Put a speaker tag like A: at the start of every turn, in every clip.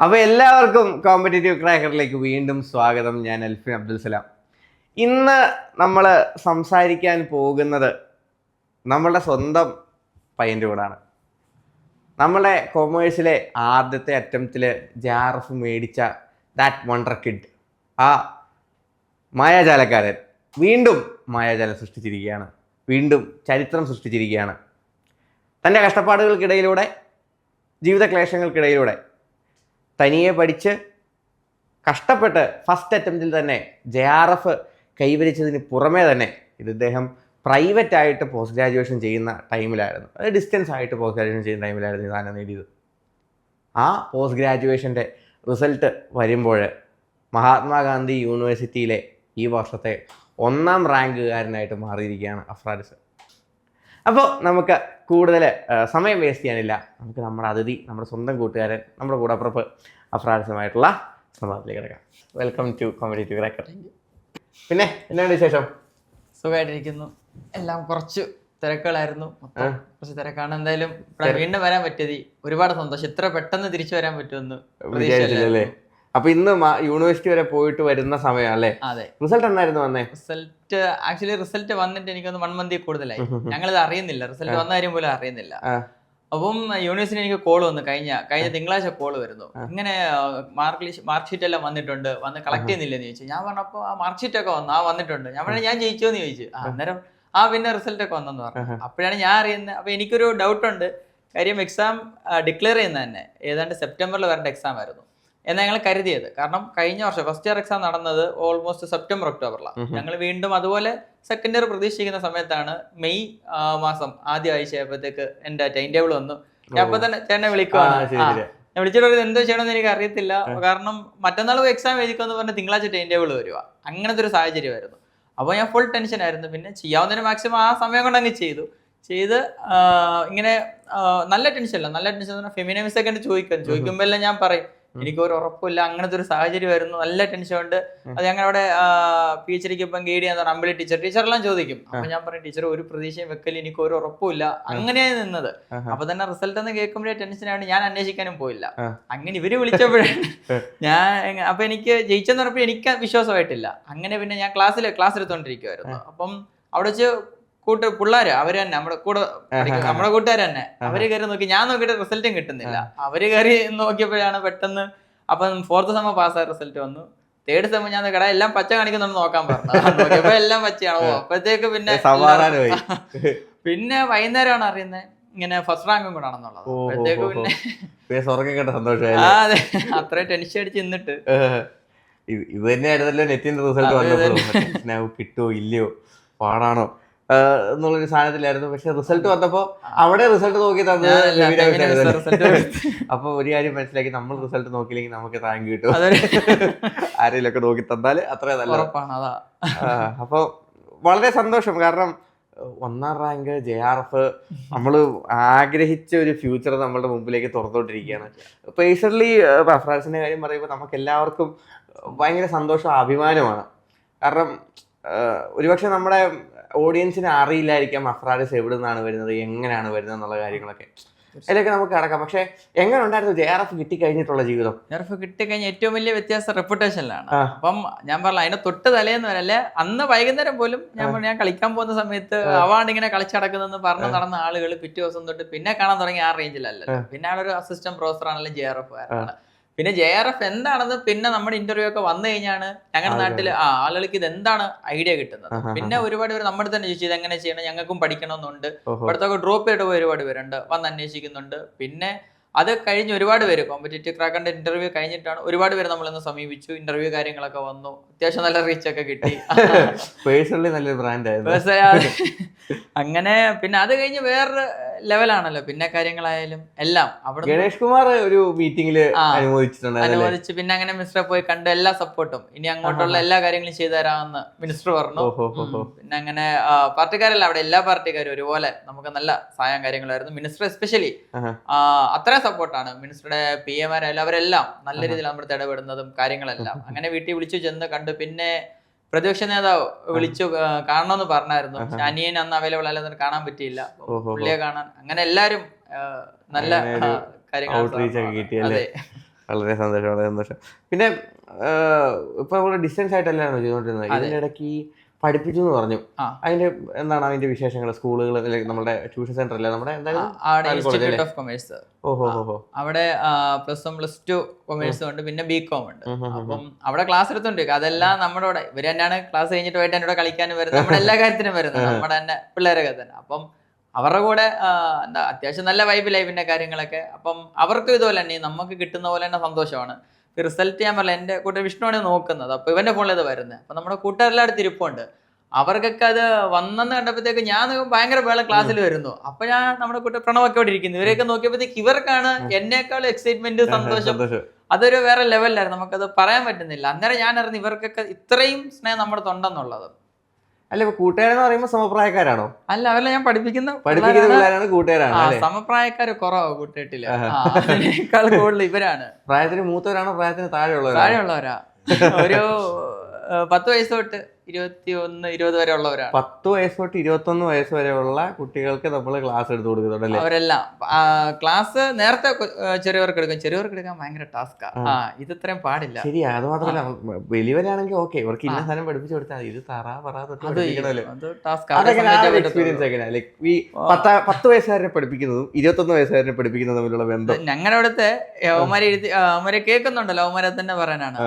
A: അപ്പോൾ എല്ലാവർക്കും കോമ്പറ്റേറ്റീവ് ക്രാക്കറിലേക്ക് വീണ്ടും സ്വാഗതം. ഞാൻ അൽഫിൻ അബ്ദുൽ സലാം. ഇന്ന് നമ്മൾ സംസാരിക്കാൻ പോകുന്നത് നമ്മളുടെ സ്വന്തം പയ്യന്റെ കൂടാണ്. നമ്മളെ കൊമേഴ്സിലെ ആദ്യത്തെ അറ്റംപ്റ്റിൽ ജാറഫ് മേടിച്ച ദാറ്റ് വണ്ടർ കിഡ് ആ മായാജാലക്കാരൻ വീണ്ടും മായാജാലം സൃഷ്ടിച്ചിരിക്കുകയാണ്. വീണ്ടും ചരിത്രം സൃഷ്ടിച്ചിരിക്കുകയാണ്. തന്റെ കഷ്ടപ്പാടുകൾക്കിടയിലൂടെ ജീവിത ക്ലേശങ്ങൾക്കിടയിലൂടെ തനിയെ പഠിച്ച് കഷ്ടപ്പെട്ട് ഫസ്റ്റ് അറ്റംപ്റ്റിൽ തന്നെ ജെ ആർ എഫ് കൈവരിച്ചതിന് പുറമേ തന്നെ ഇത് ഇദ്ദേഹം പ്രൈവറ്റ് ആയിട്ട് പോസ്റ്റ് ഗ്രാജുവേഷൻ ചെയ്യുന്ന ടൈമിലായിരുന്നു അത് ഡിസ്റ്റൻസ് ആയിട്ട് പോസ്റ്റ് ഗ്രാജുവേഷൻ ചെയ്യുന്ന ടൈമിലായിരുന്നു ഇതാണ് നേടിയത്. ആ പോസ്റ്റ് ഗ്രാജുവേഷന്റെ റിസൾട്ട് വരുമ്പോൾ മഹാത്മാഗാന്ധി യൂണിവേഴ്സിറ്റിയിലെ ഈ വർഷത്തെ ഒന്നാം റാങ്കുകാരനായിട്ട് മാറിയിരിക്കുകയാണ് അഫ്രാരിസ് അപ്പോൾ നമുക്ക് കൂടുതൽ സമയം വേസ്റ്റ് ചെയ്യാനില്ല. നമുക്ക് നമ്മുടെ അതിഥി നമ്മുടെ സ്വന്തം കൂട്ടുകാരൻ നമ്മുടെ കൂടപ്പുറപ്പ് അപ്രാവശ്യമായിട്ടുള്ള സംവാദത്തിലേക്ക് കിടക്കാം. വെൽക്കം ടു കോമഡി ക്രാക്കർ പിന്നെ എന്നാണ് വിശേഷം?
B: സുഖമായിട്ടിരിക്കുന്നു എല്ലാം കുറച്ച് തിരക്കുകളായിരുന്നു. കുറച്ച് തിരക്കാണ്. എന്തായാലും വീണ്ടും വരാൻ പറ്റിയത് ഒരുപാട് സന്തോഷം. ഇത്ര പെട്ടെന്ന് തിരിച്ചു വരാൻ പറ്റുമെന്ന്
A: വിചാരിച്ചില്ലല്ലേ? അപ്പൊ ഇന്ന് യൂണിവേഴ്സിറ്റി വരെ പോയിട്ട് വരുന്ന സമയം അല്ലേ?
B: അതെ.
A: റിസൾട്ട് എന്നായിരുന്നു വന്നേ?
B: റിസൾട്ട് ആക്ച്വലി റിസൾട്ട് വന്നിട്ട് എനിക്കൊന്ന് വൺ മന്തി കൂടുതലായി. ഞങ്ങളിത് അറിയുന്നില്ല. റിസൾട്ട് വന്ന കാര്യം പോലും അറിയുന്നില്ല. അപ്പം യൂണിവേഴ്സിറ്റി എനിക്ക് കോൾ വന്നു. കഴിഞ്ഞ കഴിഞ്ഞ തിങ്കളാഴ്ച കോൾ വരുന്നു. ഇങ്ങനെ മാർക്ക് ലിസ്റ്റ് മാർക്ക് ഷീറ്റ് എല്ലാം വന്നിട്ടുണ്ട്. വന്ന് കളക്ട് ചെയ്യുന്നില്ലെന്ന് ചോദിച്ചു. ഞാൻ പറഞ്ഞപ്പോ ആ മാർക്ക് ഷീറ്റ് ഒക്കെ വന്നു. ആ വന്നിട്ടുണ്ട്. ഞാൻ പറഞ്ഞു ഞാൻ ജയിച്ചോ എന്ന് ചോദിച്ചു അന്നേരം ആ പിന്നെ റിസൾട്ട് ഒക്കെ വന്നെന്ന് പറഞ്ഞു. അപ്പോഴാണ് ഞാൻ അറിയുന്നത്. അപ്പൊ എനിക്കൊരു ഡൗട്ടുണ്ട് കാര്യം എക്സാം ഡിക്ലെയർ ചെയ്യുന്ന തന്നെ. ഏതാണ്ട് സെപ്റ്റംബറിൽ വരേണ്ട എക്സാം ആയിരുന്നു. എന്നാ ഞങ്ങൾ കരുതിയത്. കാരണം കഴിഞ്ഞ വർഷം ഫസ്റ്റ് ഇയർ എക്സാം നടന്നത് ഓൾമോസ്റ്റ് സെപ്റ്റംബർ ഒക്ടോബറിലാണ് ഞങ്ങൾ വീണ്ടും അതുപോലെ സെക്കൻഡ് ഇയർ പ്രതീക്ഷിക്കുന്ന സമയത്താണ് മെയ് മാസം ആദ്യ ആഴ്ച ആയപ്പോഴത്തേക്ക് എന്റെ ടൈം ടേബിൾ വന്നു. ഞാൻ അപ്പൊ തന്നെ ചേട്ടനെ വിളിക്കുവാണ്. ഞാൻ വിളിച്ചിട്ട് എന്തോ ചെയ്യണമെന്ന് എനിക്ക് അറിയത്തില്ല കാരണം മറ്റന്നാൾ എക്സാം എഴുതിക്കുമെന്ന് പറഞ്ഞാൽ തിങ്കളാഴ്ച ടൈം ടേബിൾ വരുക അങ്ങനത്തെ ഒരു സാഹചര്യമായിരുന്നു. അപ്പോൾ ഞാൻ ഫുൾ ടെൻഷൻ ആയിരുന്നു. പിന്നെ ചെയ്യാവുന്നതിന് മാക്സിമം ആ സമയം കൊണ്ട് അങ്ങ് ചെയ്തു. ചെയ്ത് ഇങ്ങനെ നല്ല ടെൻഷൻ അല്ല നല്ല ടെൻഷൻ ഫെമിനമിസ് ഒക്കെ ചോദിക്കും. ചോദിക്കുമ്പോൾ എല്ലാം ഞാൻ പറയും. എനിക്ക് ഒരു ഉറപ്പില്ല അങ്ങനത്തെ ഒരു സാഹചര്യം ആയിരുന്നു നല്ല ടെൻഷൻ ഉണ്ട്. അത് ഞങ്ങൾ അവിടെ പി എച്ച് ഡിക്ക് ഇപ്പം ഗൈഡ് ചെയ്യാൻ അമ്പിളി ടീച്ചർ ടീച്ചറെല്ലാം ചോദിക്കും. അപ്പൊ ഞാൻ പറഞ്ഞു ടീച്ചർ ഒരു പ്രതീക്ഷയും വെക്കൽ എനിക്ക് ഒരു ഉറപ്പില്ല അങ്ങനെയാണ് നിന്നത്. അപ്പൊ തന്നെ റിസൾട്ട് എന്ന് കേൾക്കുമ്പോഴേ ടെൻഷനാണ് ഞാൻ അന്വേഷിക്കാനും പോയില്ല. അങ്ങനെ ഇവർ വിളിച്ചപ്പോഴാണ് ഞാൻ അപ്പൊ എനിക്ക് ജയിച്ചെന്ന് പറഞ്ഞപ്പോൾ എനിക്ക് വിശ്വാസമായിട്ടില്ല. അങ്ങനെ പിന്നെ ഞാൻ ക്ലാസ്സിൽ ക്ലാസ് എടുത്തോണ്ടിരിക്കുവായിരുന്നു. അപ്പം അവിടെ വെച്ച് കൂട്ട് പിള്ളേര് അവർ തന്നെ നമ്മുടെ കൂടെ നമ്മുടെ കൂട്ടുകാർ തന്നെ. അവർ കയറി നോക്കി ഞാൻ നോക്കിയിട്ട് റിസൾട്ടും കിട്ടുന്നില്ല. അവർ കയറി നോക്കിയപ്പോഴാണ് പെട്ടെന്ന് അപ്പം ഫോർത്ത് സെമ്മ പാസ്സായ റിസൾട്ട് വന്നു. തേർഡ് സെമ്മ ഞാൻ കട എല്ലാം പച്ച കാണിക്കുന്നുണ്ട് നോക്കാൻ പറഞ്ഞു. എല്ലാം പച്ചയാണോ. അപ്പോഴത്തേക്ക് പിന്നെ പിന്നെ വൈകുന്നേരമാണ് അറിയുന്നത് ഇങ്ങനെ ഫസ്റ്റ് റാങ്കും കൂടെ ആണെന്നുള്ളത്. അപ്പോഴത്തേക്ക്. പിന്നെ
A: പിന്നെ സ്വർഗം കേട്ട സന്തോഷമായി
B: അതെ. അത്രയും ടെൻഷൻ അടിച്ച് നിന്നിട്ട്.
A: ഇത് തന്നെ തന്നെയായിരുന്നല്ലോ നെറ്റിന്റെ റിസൾട്ട് കിട്ടുമോ ഇല്ലയോ പാടാണോ? എന്നുള്ളൊരു സാധനത്തിലായിരുന്നു പക്ഷെ റിസൾട്ട് വന്നപ്പോ അവിടെ റിസൾട്ട് നോക്കി
B: കൊടുത്ത്.
A: അപ്പൊ ഒരു കാര്യം മനസ്സിലാക്കി നമ്മൾ റിസൾട്ട് നോക്കിയില്ലെങ്കിൽ നമുക്ക് റാങ്ക് കിട്ടും. ആരെങ്കിലും ഒക്കെ നോക്കി തന്നാൽ അത്രേ നല്ല
B: ഉറപ്പാണ്
A: അപ്പൊ വളരെ സന്തോഷം. കാരണം ഒന്നാം റാങ്ക് ജെ ആർ എഫ് നമ്മൾ ആഗ്രഹിച്ച ഒരു ഫ്യൂച്ചർ നമ്മളുടെ മുമ്പിലേക്ക് തുറന്നുകൊണ്ടിരിക്കുകയാണ്. പേഴ്സണലി ഫ്രാൻസിന്റെ കാര്യം പറയുമ്പോൾ നമുക്ക് എല്ലാവർക്കും ഭയങ്കര സന്തോഷം അഭിമാനമാണ്. കാരണം ഒരുപക്ഷെ നമ്മുടെ ഓഡിയൻസിന് അറിയില്ലായിരിക്കാം അഫ്രാഡിസ് എവിടെ നിന്നാണ് വരുന്നത് എങ്ങനെയാണ് വരുന്നത് എന്നുള്ള കാര്യങ്ങളൊക്കെ. അതിലൊക്കെ നമുക്ക് കിടക്കാം. പക്ഷെ എങ്ങനെ ഉണ്ടായിരുന്നു ജെ ആർ എഫ് കിട്ടിക്കഴിഞ്ഞിട്ടുള്ള ജീവിതം?
B: കിട്ടി കിട്ടിക്കഴിഞ്ഞ ഏറ്റവും വലിയ വ്യത്യാസം റെപ്യൂട്ടേഷനിലാണ് അപ്പം ഞാൻ പറഞ്ഞ അതിന്റെ തൊട്ട് തലേന്ന് വരല്ല അന്ന് വൈകുന്നേരം പോലും ഞാൻ പറഞ്ഞു, ഞാൻ കളിക്കാൻ പോകുന്ന സമയത്ത് അവാണ്ട് ഇങ്ങനെ കളിച്ചു നടക്കുന്നെന്ന് പറഞ്ഞു നടന്ന ആളുകൾ പിറ്റേ ദിവസം തൊട്ട് പിന്നെ കാണാൻ തുടങ്ങി ആ റേഞ്ചിലല്ല പിന്നെ ആളൊരു അസിസ്റ്റന്റ് പ്രൊഫസർ ആണല്ലോ ജെ ആർ എഫ് പിന്നെ ജെ ആർ എഫ് എന്താണെന്ന് പിന്നെ നമ്മുടെ ഇന്റർവ്യൂ ഒക്കെ വന്നു കഴിഞ്ഞാണ് ഞങ്ങളുടെ നാട്ടിൽ ആ ആളുകൾക്ക് ഇത് എന്താണ് ഐഡിയ കിട്ടുന്നത് പിന്നെ ഒരുപാട് പേര് നമ്മുടെ തന്നെ ചോദിച്ചു ഇത് എങ്ങനെ ചെയ്യണം ഞങ്ങൾക്കും പഠിക്കണമെന്നുണ്ട്.
A: ഇവിടത്തൊക്കെ
B: ഇവിടുത്തെ ഡ്രോപ്പ് ചെയ്തിട്ട് പോയി ഒരുപാട് പേരുണ്ട് വന്ന് അന്വേഷിക്കുന്നുണ്ട്. പിന്നെ അത് കഴിഞ്ഞ് ഒരുപാട് പേര് കോമ്പറ്റേറ്റീവ് ക്രാക്കറിന്റെ ഇന്റർവ്യൂ കഴിഞ്ഞിട്ടാണ് ഒരുപാട് പേര് നമ്മളിന്ന് സമീപിച്ചു ഇന്റർവ്യൂ കാര്യങ്ങളൊക്കെ വന്നു. അത്യാവശ്യം നല്ല റീച്ച് ഒക്കെ കിട്ടി.
A: പേഴ്സണലി നല്ലൊരു ബ്രാൻഡ്
B: അങ്ങനെ പിന്നെ അത് കഴിഞ്ഞ് വേറൊരു ലെവലാണല്ലോ പിന്നെ കാര്യങ്ങളായാലും എല്ലാം അവിടെ
A: ഗണേഷ് കുമാർ ഒരു മീറ്റിംഗിൽ
B: അനുമോദിച്ചിട്ടുണ്ട്
A: അനുമോദിച്ച്
B: അനുവദിച്ച് പിന്നെ അങ്ങനെ മിനിസ്റ്ററെ പോയി കണ്ട് എല്ലാ സപ്പോർട്ടും ഇനി അങ്ങോട്ടുള്ള എല്ലാ കാര്യങ്ങളും ചെയ്തു തരാമെന്ന് മിനിസ്റ്റർ പറഞ്ഞു. പിന്നെ അങ്ങനെ പാർട്ടിക്കാരല്ല അവിടെ എല്ലാ പാർട്ടിക്കാരും ഒരുപോലെ നമുക്ക് നല്ല സഹായം കാര്യങ്ങളായിരുന്നു. മിനിസ്റ്റർ എസ്പെഷ്യലി
A: അത്ര
B: അത്രയും സപ്പോർട്ടാണ് മിനിസ്റ്ററുടെ പി എമാരായാലും അവരെല്ലാം നല്ല രീതിയിൽ നമ്മുടെ ഇടപെടുന്നതും കാര്യങ്ങളെല്ലാം. അങ്ങനെ വീട്ടിൽ വിളിച്ചു ചെന്ന് കണ്ടു പിന്നെ പ്രതിപക്ഷ നേതാവ് വിളിച്ചു കാണണമെന്ന് പറഞ്ഞായിരുന്നു. അനിയൻ അന്ന് അവൈലബിൾ അല്ലെന്ന് കാണാൻ പറ്റിയില്ല. പുള്ളിയെ കാണാൻ. അങ്ങനെ എല്ലാരും നല്ല കാര്യങ്ങൾ?
A: വളരെ സന്തോഷം വളരെ സന്തോഷം. പിന്നെ ഇപ്പൊ നമ്മൾ ഡിസ്റ്റൻസ് ആയിട്ടല്ലേ ചെയ്തോണ്ടിരുന്നത്
B: അതെ.
A: പഠിപ്പിച്ചു എന്ന് പറഞ്ഞു. അതിന്റെ എന്താണ് അതിന്റെ വിശേഷങ്ങൾ സ്കൂളുകൾ നമ്മുടെ ട്യൂഷൻ സെന്റർ അല്ലേ? നമ്മുടെ
B: അവിടെ? ഓഫ് കൊമേഴ്സ്
A: ഓഹോ
B: പ്ലസ് വൺ പ്ലസ് ടു കൊമേഴ്സും ഉണ്ട് പിന്നെ ബി കോം ഉണ്ട്. അപ്പം അവിടെ ക്ലാസ് എടുത്തോണ്ട് അതെല്ലാം നമ്മുടെ കൂടെ ഇവർ തന്നെയാണ് ക്ലാസ് കഴിഞ്ഞിട്ട് പോയിട്ട് എന്നോട് കളിക്കാനും വരുന്നത് നമ്മുടെ എല്ലാ കാര്യത്തിനും വരുന്നത്. നമ്മുടെ തന്നെ പിള്ളേരൊക്കെ തന്നെ. അപ്പം അവരുടെ കൂടെ എന്താ അത്യാവശ്യം നല്ല വൈബ് ലൈഫിന്റെ കാര്യങ്ങളൊക്കെ. അപ്പം അവർക്കും ഇതുപോലെ തന്നെ നമുക്ക് കിട്ടുന്ന പോലെ തന്നെ സന്തോഷമാണ്. റിസൾട്ട് ചെയ്യാൻ പറഞ്ഞില്ല. എന്റെ കൂട്ടർ വിഷ്ണുവാണ് നോക്കുന്നത്. അപ്പൊ ഇവന്റെ ഫോണിൽ ഇത് വരുന്നത് അപ്പൊ നമ്മുടെ കൂട്ടുകാരെല്ലാവരും തിരുപ്പുണ്ട്. അവർക്കൊക്കെ അത് വന്നെന്ന് കണ്ടപ്പോഴത്തേക്ക് ഞാൻ ഭയങ്കര വേള ക്ലാസ്സിൽ വരുന്നു. അപ്പൊ ഞാൻ നമ്മുടെ കൂട്ടർ പ്രണവൊക്കെ ഇവിടെ ഇരിക്കുന്നു. ഇവരെയൊക്കെ നോക്കിയപ്പോഴത്തേക്ക് ഇവർക്കാണ് എന്നേക്കാൾ എക്സൈറ്റ്മെന്റ് സന്തോഷം.
A: സന്തോഷം.
B: അതൊരു വേറെ ലെവലിലായിരുന്നു നമുക്കത് പറയാൻ പറ്റുന്നില്ല. അന്നേരം ഞാൻ അറിഞ്ഞു ഇവർക്കൊക്കെ ഇത്രയും സ്നേഹം നമ്മുടെ തൊണ്ടെന്നുള്ളത്.
A: അല്ല ഇപ്പൊ കൂട്ടുകാരെന്ന് പറയുമ്പോ സമപ്രായക്കാരാണോ?
B: അല്ല അവരെ ഞാൻ പഠിപ്പിക്കുന്ന
A: പഠിപ്പിക്കുന്ന
B: പിള്ളേരാണ്.
A: കൂട്ടുകാരാണ് സമപ്രായക്കാർ
B: സമപ്രായക്കാര് കുറവാ അതിനേക്കാൾ കൂടുതൽ ഇവരാണ്.
A: പ്രായത്തിന് മൂത്തവരാണോ പ്രായത്തിന് താഴെയുള്ളവരാ
B: താഴെയുള്ളവരാ. ഒരു പത്ത് വയസ്സ് തൊട്ട് ഇരുപത്തി ഒന്ന് ഇരുപത് വരെ ഉള്ളവരാണ്.
A: പത്ത് വയസ്സ് തൊട്ട് ഇരുപത്തൊന്ന് വയസ്സ് വരെയുള്ള കുട്ടികൾക്ക് നമ്മൾ ക്ലാസ് എടുത്ത് കൊടുക്കുന്നുണ്ട് അല്ലേ
B: അവരെല്ലാം ക്ലാസ് നേരത്തെ ചെറിയവർക്ക് എടുക്കും. ചെറിയവർക്ക് എടുക്കാൻ ഭയങ്കര ടാസ്കാണ് ആ. ഇത് ഇത്രയും പാടില്ല.
A: ശരിയാ. അത് മാത്രമല്ല വലിയവരാണെങ്കിൽ ഓക്കെ ഇവർക്ക് ഇന്ന സാധനം പഠിപ്പിച്ചു കൊടുത്താൽ ഇത് തറ പറ എക്സ്പീരിയൻസ് എങ്ങനെയാ ലൈക് ഈ പത്ത വയസ്സുകാരനെ പഠിപ്പിക്കുന്നതും ഇരുപത്തൊന്ന് വയസ്സുകാരനെ പഠിപ്പിക്കുന്നതും തമ്മിലുള്ള ബന്ധം.
B: ഞങ്ങളുടെ അവിടുത്തെ അവന്മാരെ എഴുതി അവന്മാരെ കേൾക്കുന്നുണ്ടല്ലോ. അവന്മാരെ തന്നെ പറയാനാണ്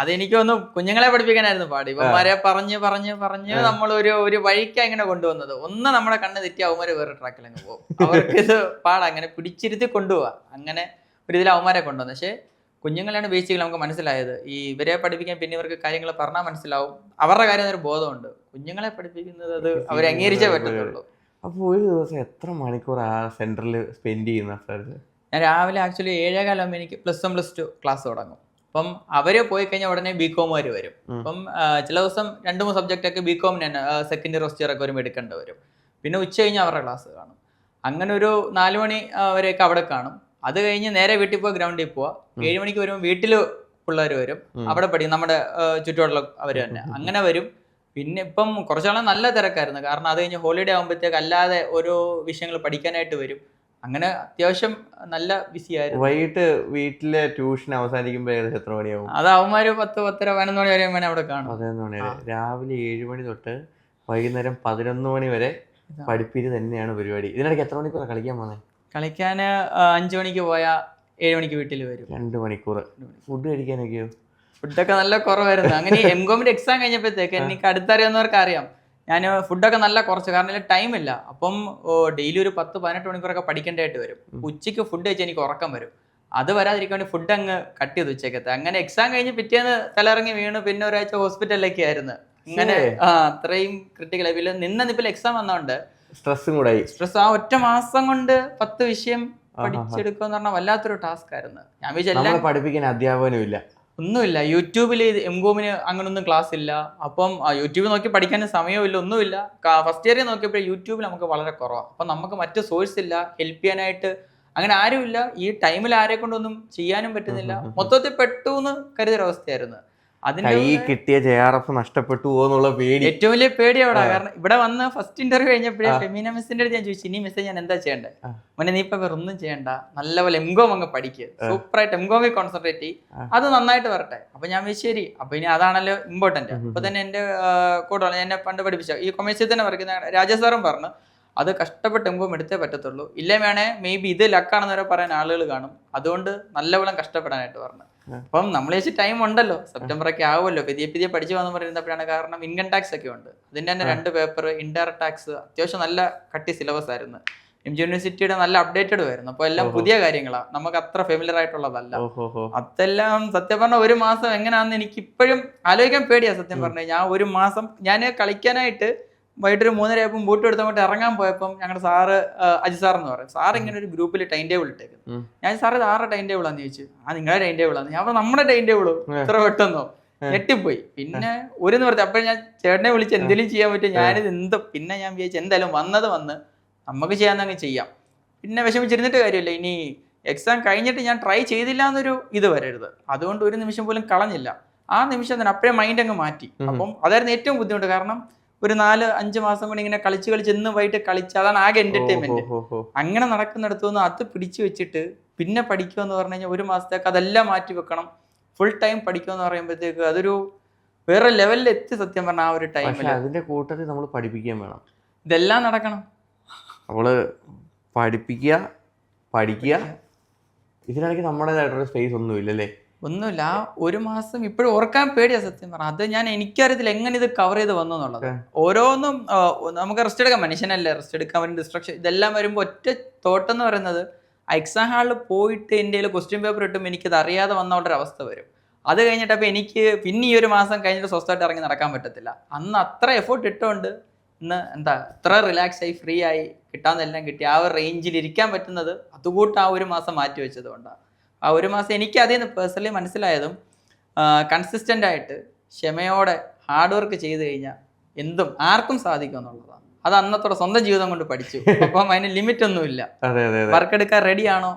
B: അതെനിക്കൊന്നും കുഞ്ഞുങ്ങളെ പഠിപ്പിക്കാനായിരുന്നു പാടി. ഇവന്മാരെ പറഞ്ഞ് പറഞ്ഞ് പറഞ്ഞ് പറഞ്ഞ്. നമ്മൾ ഒരു ഒരു വഴിക്കാ ഇങ്ങനെ കൊണ്ടുവന്നത്. ഒന്ന് നമ്മുടെ കണ്ണ് തെറ്റി അവന്മാര് വേറെ ട്രാക്കിൽ അങ്ങ് പോകും. അവർക്ക് ഇത് പാടാ. അങ്ങനെ പിടിച്ചിരുത്തി കൊണ്ടുപോവാ. അങ്ങനെ ഒരു ഇതിൽ അവന്മാരെ കൊണ്ടുവന്നു. പക്ഷേ കുഞ്ഞുങ്ങളെയാണ് ബേസിക്കലി നമുക്ക് മനസ്സിലായത്. ഈ ഇവരെ പഠിപ്പിക്കാൻ പിന്നെ ഇവർക്ക് കാര്യങ്ങൾ പറഞ്ഞാൽ മനസ്സിലാവും. അവരുടെ കാര്യം ഒരു ബോധമുണ്ട്. കുഞ്ഞുങ്ങളെ പഠിപ്പിക്കുന്നത് അത് അവരെ അംഗീകരിച്ചേ പറ്റത്തുള്ളൂ.
A: അപ്പോൾ ഒരു ദിവസം എത്ര മണിക്കൂർ ആ സെന്ററിൽ സ്പെൻഡ് ചെയ്യുന്ന
B: ഞാൻ രാവിലെ ആക്ച്വലി ഏഴേകാലം എനിക്ക് plus one plus two class തുടങ്ങും. അപ്പം അവർ പോയി കഴിഞ്ഞാൽ ഉടനെ ബി കോമുകാർ വരും. അപ്പം ചില ദിവസം രണ്ട് മൂന്ന് സബ്ജക്റ്റ് ഒക്കെ ബി കോമിന് തന്നെ സെക്കൻഡ് ഇയർ ഫസ്റ്റ് ഇയർ ഒക്കെ വരുമ്പോൾ എടുക്കേണ്ടി വരും. പിന്നെ ഉച്ച കഴിഞ്ഞ് അവരുടെ ക്ലാസ് കാണും. അങ്ങനെ ഒരു നാല് മണി വരെയൊക്കെ അവിടെ കാണും. അത് കഴിഞ്ഞ് നേരെ വീട്ടിൽ പോയി ഗ്രൗണ്ടിൽ പോവാ. ഏഴ് മണിക്ക് വരുമ്പോൾ വീട്ടിൽ പിള്ളേർ വരും. അവിടെ പഠിക്കും നമ്മുടെ ചുറ്റുപാടുള്ള അവർ തന്നെ. അങ്ങനെ വരും. പിന്നെ ഇപ്പം കുറച്ചാളും നല്ല തിരക്കായിരുന്നു. കാരണം അത് കഴിഞ്ഞ് ഹോളിഡേ ആകുമ്പോഴത്തേക്ക് അല്ലാതെ ഓരോ വിഷയങ്ങൾ പഠിക്കാനായിട്ട് വരും. അങ്ങനെ അത്യാവശ്യം നല്ല ബിസി ആയിരുന്നു.
A: വൈകിട്ട് വീട്ടിലെ ട്യൂഷൻ അവസാനിക്കുമ്പോൾ ഏകദേശം എത്ര മണിയാവും?
B: അത് അവന്മാര് പത്ത് പത്തര പതിനൊന്ന് മണി വരെ അവിടെ കാണും.
A: പതിനൊന്ന് മണി വരെ. രാവിലെ ഏഴ് മണി തൊട്ട് വൈകുന്നേരം പതിനൊന്ന് മണി വരെ. പഠിപ്പിര് തന്നെയാണ് പരിപാടി. ഇതിനിടയ്ക്ക് എത്ര മണിക്കൂർ കളിക്കാൻ പോകുന്നത്
B: കളിക്കാൻ അഞ്ചു മണിക്ക് പോയാൽ ഏഴ് മണിക്ക് വീട്ടിൽ വരും.
A: രണ്ട് മണിക്കൂർ ഫുഡ് കഴിക്കാനൊക്കെയോ?
B: ഫുഡൊക്കെ നല്ല കുറവായിരുന്നു. അങ്ങനെ എം കോമിന്റെ എക്സാം കഴിഞ്ഞപ്പോഴത്തേക്ക് എനിക്ക് അടുത്തറിയാവുന്നവർക്ക് അറിയാം. ഞാൻ ഫുഡൊക്കെ നല്ല കുറച്ച് കാരണം ടൈം ഇല്ല. അപ്പം ഡെയിലി ഒരു പത്ത് പതിനെട്ട് മണിക്കൂറൊക്കെ പഠിക്കേണ്ടതായിട്ട് വരും. ഉച്ചയ്ക്ക് ഫുഡ് കഴിച്ചാൽ എനിക്ക് ഉറക്കം വരും. അത് വരാതിരിക്കാൻ വേണ്ടി ഫുഡ് അങ്ങ് കട്ട് ചെയ്ത് ഉച്ചക്കത്തെ അങ്ങനെ എക്സാം കഴിഞ്ഞ് പിറ്റേന്ന് തലയിറങ്ങി വീണ് പിന്നെ ഒരാഴ്ച ഹോസ്പിറ്റലിലേക്ക് ആയിരുന്നു. ഇങ്ങനെ. ആ അത്രയും ക്രിട്ടിക്കൽ പിന്നെ നിന്ന നിപ്പിൽ എക്സാം വന്നോണ്ട്
A: സ്ട്രെസ്സും കൂടെ ആയി
B: സ്ട്രെസ് ആ ഒറ്റ മാസം കൊണ്ട് പത്ത് വിഷയം പഠിച്ചെടുക്കുക എന്ന് പറഞ്ഞാൽ വല്ലാത്തൊരു ടാസ്ക് ആയിരുന്നു. ഞാൻ വിചാരിച്ചു
A: പഠിപ്പിക്കാൻ അധ്യാപകനും ഇല്ല.
B: ഒന്നുമില്ല. യൂട്യൂബിൽ എം കോമിന് അങ്ങനൊന്നും ക്ലാസ് ഇല്ല. അപ്പം യൂട്യൂബിൽ യൂട്യൂബ് നോക്കി പഠിക്കാൻ സമയമില്ല ഒന്നുമില്ല. ഫസ്റ്റ് ഇയറിൽ നോക്കിയപ്പോൾ യൂട്യൂബിൽ നമുക്ക് വളരെ കുറവാണ് അപ്പം നമുക്ക് മറ്റ് സോഴ്സ് ഇല്ല. ഹെൽപ്പ് ചെയ്യാനായിട്ട് അങ്ങനെ ആരുമില്ല. ഈ ടൈമിൽ ആരെ കൊണ്ടൊന്നും ചെയ്യാനും പറ്റുന്നില്ല. മൊത്തത്തിൽ പെട്ടു എന്ന് കരുതൊരവസ്ഥയായിരുന്നു
A: കൈ കിട്ടിയ ജെ ആർ എഫ് നഷ്ടപ്പെട്ടു എന്നുള്ള പേടി.
B: ഏറ്റവും വലിയ പേടി അവിടെ കാരണം ഇവിടെ വന്ന് ഫസ്റ്റ് ഇന്റർവ്യൂ കഴിഞ്ഞപ്പോഴേ ഫെമീന മിസ്സിന്റെ അടുത്ത് ഞാൻ ചോദിച്ചു ഇനി മിസ്സേ ഞാൻ എന്താ ചെയ്യണ്ടേ?
A: ആ.
B: മോനെ നീ ഇപ്പൊ വേറെ ഒന്നും ചെയ്യണ്ട. നല്ലപോലെ എംകോം അങ്ങ് പഠിക്കുക സൂപ്പറായിട്ട് എംകോമിൽ കോൺസെൻട്രേറ്റ് ചെയ്യും. അത് നന്നായിട്ട് വരട്ടെ. അപ്പൊ ഞാൻ ശരി. അപ്പൊ ഇനി അതാണല്ലോ ഇമ്പോർട്ടന്റ് അപ്പൊ തന്നെ എന്റെ കൂടെ ഞാൻ എന്നെ പണ്ട് പഠിപ്പിച്ച ഈ കൊമേഴ്സിൽ തന്നെ പഠിക്കുന്ന രാജസാറും പറഞ്ഞു അത് കഷ്ടപ്പെട്ട് എംകോം എടുത്തേ പറ്റത്തുള്ളൂ. ഇല്ലേ വേണേ മേ ബി ഇത് ലക്കാണെന്ന് വരെ പറയാൻ ആളുകൾ കാണും. അതുകൊണ്ട് നല്ലവണ്ണം കഷ്ടപ്പെടാനായിട്ട് പറഞ്ഞു. അപ്പം നമ്മൾ ചേച്ചി ടൈം ഉണ്ടല്ലോ. സെപ്റ്റംബർ ഒക്കെ ആവുമല്ലോ. പുതിയ പുതിയ പഠിച്ചു വന്നു പറയുന്നപ്പോഴാണ് കാരണം ഇൻകം ടാക്സ് ഒക്കെ ഉണ്ട്. അതിന്റെ തന്നെ രണ്ട് പേപ്പർ ഇൻഡയറക്ട് ടാക്സ് അത്യാവശ്യം നല്ല കട്ടി സിലബസ് ആയിരുന്നു. എം ജി യൂണിവേഴ്സിറ്റിയുടെ നല്ല അപ്ഡേറ്റഡ് ആയിരുന്നു. അപ്പോൾ എല്ലാം പുതിയ കാര്യങ്ങളാണ് നമുക്ക് അത്ര ഫെമിലർ ആയിട്ടുള്ളതല്ല. അതെല്ലാം സത്യം പറഞ്ഞ ഒരു മാസം എങ്ങനെയാണെന്ന് എനിക്ക് ഇപ്പോഴും ആലോചിക്കാൻ പേടിയാ സത്യം പറഞ്ഞു ഞാൻ ഒരു മാസം ഞാൻ കളിക്കാനായിട്ട് വൈകിട്ട് ഒരു മൂന്നര ആയപ്പോൾ ബൂട്ട് എടുത്തങ്ങോട്ട് ഇറങ്ങാൻ പോയപ്പം ഞങ്ങളുടെ സാറ് അജി സാർ എന്ന് പറയും. സാർ ഇങ്ങനെ ഒരു ഗ്രൂപ്പിൽ ടൈം ടേബിൾ ഇട്ടേക്കും. ഞാൻ സാറ് ഇത് ആരുടെ ടൈം ടേബിൾ ആണെന്ന് ചോദിച്ചു. ആ നിങ്ങളുടെ ടൈം ടേബിൾ ആണ് ഞാൻ നമ്മുടെ ടൈം ടേബിളും ഇത്ര പെട്ടെന്നോ? ഞെട്ടിപ്പോയി. പിന്നെ ഒരു നിവർത്തി അപ്പോഴും ഞാൻ ചേട്ടനെ വിളിച്ച് എന്തെങ്കിലും ചെയ്യാൻ പറ്റും ഞാനിത് എന്ത് പിന്നെ ഞാൻ വിചാരിച്ചു എന്തായാലും വന്നത് വന്ന് നമുക്ക് ചെയ്യാന്നങ്ങ് ചെയ്യാം. പിന്നെ വിഷമിച്ചിരുന്നിട്ട് കാര്യമില്ല. ഇനി എക്സാം കഴിഞ്ഞിട്ട് ഞാൻ ട്രൈ ചെയ്തില്ല എന്നൊരു ഇത് വരരുത്. അതുകൊണ്ട് ഒരു നിമിഷം പോലും കളഞ്ഞില്ല. ആ നിമിഷം തന്നെ അപ്പോഴേ മൈൻഡ് അങ്ങ് മാറ്റി. അപ്പം അതായിരുന്നു ഏറ്റവും ബുദ്ധിമുട്ട്. കാരണം ഒരു നാല് അഞ്ച് മാസം കൊണ്ട് ഇങ്ങനെ കളിച്ച് കളിച്ച് ഇന്ന് വൈകിട്ട് കളിച്ച് അതാണ് ആകെ എന്റർടൈൻമെന്റ് അങ്ങനെ നടക്കുന്നിടത്തു നിന്ന് അത് പിടിച്ചു വെച്ചിട്ട് പിന്നെ പഠിക്കുക എന്ന് പറഞ്ഞു കഴിഞ്ഞാൽ ഒരു മാസത്തേക്ക് അതെല്ലാം മാറ്റി വെക്കണം. ഫുൾ ടൈം പഠിക്കുക എന്ന് പറയുമ്പോഴത്തേക്ക് അതൊരു വേറെ ലെവലിൽ എത്തി സത്യം പറഞ്ഞ ആ ഒരു ടൈമിൽ
A: അതിന്റെ കൂട്ടത്തിൽ നമ്മൾ പഠിപ്പിക്കാൻ വേണം.
B: ഇതെല്ലാം നടക്കണം.
A: നമ്മൾ പഠിപ്പിക്കുക പഠിക്കുക. ഇതിനാണെങ്കിൽ നമ്മുടേതായിട്ടുള്ള സ്പേസ് ഒന്നും ഇല്ലല്ലേ
B: ഒന്നുമില്ല. ഒരു മാസം ഇപ്പോഴും ഓർക്കാൻ പേടിയാ സത്യം പറഞ്ഞ. അത് ഞാൻ എനിക്കറിയത്തില്ല എങ്ങനെ ഇത് കവർ ചെയ്ത് വന്നു എന്നുള്ളത് ഓരോന്നും നമുക്ക് റെസ്റ്റ് എടുക്കാം മനുഷ്യനല്ലേ? റെസ്റ്റ് എടുക്കാൻ വരും ഡിസ്ട്രക്ഷൻ ഇതെല്ലാം വരുമ്പോൾ ഒറ്റ തോട്ടം എന്ന് പറയുന്നത് എക്സാം ഹാളിൽ പോയിട്ട് എന്റെ ക്വസ്റ്റ്യൻ പേപ്പർ ഇട്ടും എനിക്കത് അറിയാതെ വന്ന ഒരു അവസ്ഥ വരും. അത് കഴിഞ്ഞിട്ട് അപ്പോൾ എനിക്ക് പിന്നെ ഈ ഒരു മാസം കഴിഞ്ഞിട്ട് സ്വസ്ഥമായിട്ട് ഇറങ്ങി നടക്കാൻ പറ്റത്തില്ല. അന്ന് അത്ര എഫേർട്ട് ഇട്ടുകൊണ്ട് ഇന്ന് എന്താ ഇത്ര റിലാക്സ് ആയി ഫ്രീ ആയി കിട്ടാവുന്നതെല്ലാം കിട്ടി. ആ ഒരു റേഞ്ചിൽ ഇരിക്കാൻ പറ്റുന്നത് അതുകൂട്ട് ആ ഒരു മാസം മാറ്റി വെച്ചത് കൊണ്ടാണ് ആ ഒരു മാസം എനിക്ക് അതിൽ നിന്ന് പേഴ്സണലി മനസ്സിലായതും കൺസിസ്റ്റന്റ് ആയിട്ട് ക്ഷമയോടെ ഹാർഡ് വർക്ക് ചെയ്ത് കഴിഞ്ഞാൽ എന്തും ആർക്കും സാധിക്കും എന്നുള്ളതാണ്. അത് അന്നത്തോടെ സ്വന്തം ജീവിതം കൊണ്ട് പഠിച്ചു. അപ്പം അതിന് ലിമിറ്റ് ഒന്നുമില്ല. വർക്ക് എടുക്കാൻ റെഡി ആണോ?